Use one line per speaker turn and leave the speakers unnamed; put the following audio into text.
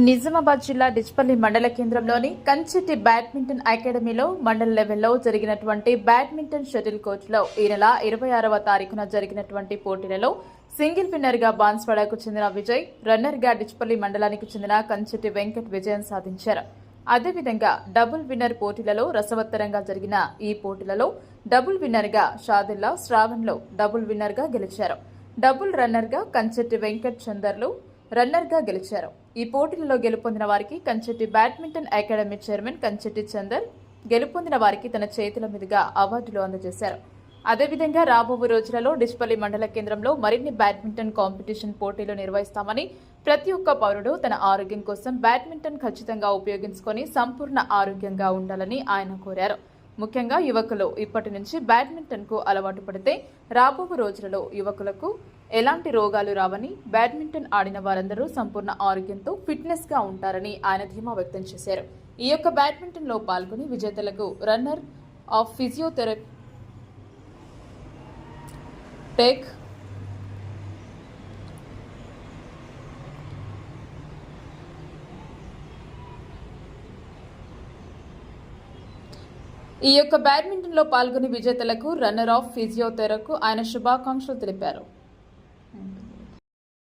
నిజామాబాద్ జిల్లా డిచ్పల్లి మండల కేంద్రంలోని కంచెట్టి బ్యాడ్మింటన్ అకాడమీలో మండల లెవెల్లో జరిగినటువంటి బ్యాడ్మింటన్ షటిల్ కోచ్లో ఈ నెల ఇరవై ఆరవ తారీఖున జరిగినటువంటి పోటీలలో సింగిల్ విన్నర్గా బాన్స్వాడకు చెందిన విజయ్ రన్నర్గా డిచ్పల్లి మండలానికి చెందిన కంచెట్టి వెంకట్ విజయం సాధించారు. అదేవిధంగా డబుల్ విన్నర్ పోటీలలో రసవత్తరంగా జరిగిన ఈ పోటీలలో డబుల్ విన్నర్గా షాదిల్లా శ్రావణ్లో డబుల్ విన్నర్గా గెలిచారు. డబుల్ రన్నర్గా కంచెట్టి వెంకట్ చందర్లు రన్నర్గా గెలిచారు. ఈ పోటీలలో గెలుపొందిన వారికి Kanchetti badminton academy chairman Kanchetti Chandar గెలుపొందిన వారికి తన చేతుల మీదుగా అవార్డులు అందజేశారు. అదేవిధంగా రాబో రోజులలో డిస్పల్లి మండల కేంద్రంలో మరిన్ని బ్యాడ్మింటన్ కాంపిటీషన్ పోటీలు నిర్వహిస్తామని ప్రతి ఒక్క పౌరుడు తన ఆరోగ్యం కోసం బ్యాడ్మింటన్ ఖచ్చితంగా ఉపయోగించుకొని సంపూర్ణ ఆరోగ్యంగా ఉండాలని ఆయన కోరారు. ముఖ్యంగా యువకులు ఇప్పటి నుంచి బ్యాడ్మింటన్కు అలవాటు పడితే రాబో రోజులలో యువకులకు ఎలాంటి రోగాలు రావని బ్యాడ్మింటన్ ఆడిన వారందరూ సంపూర్ణ ఆరోగ్యంతో ఫిట్నెస్గా ఉంటారని ఆయన ధీమా వ్యక్తం చేశారు. ఈ యొక్క బ్యాడ్మింటన్లో పాల్గొని విజేతలకు రన్నర్ ఆఫ్ ఫిజియోథెరపీ టేక్ ఈ యొక్క బ్యాడ్మింటన్లో పాల్గొని విజేతలకు రన్నర్ ఆఫ్ ఫిజియోథెరకు ఆయన శుభాకాంక్షలు తెలిపారు. Thank.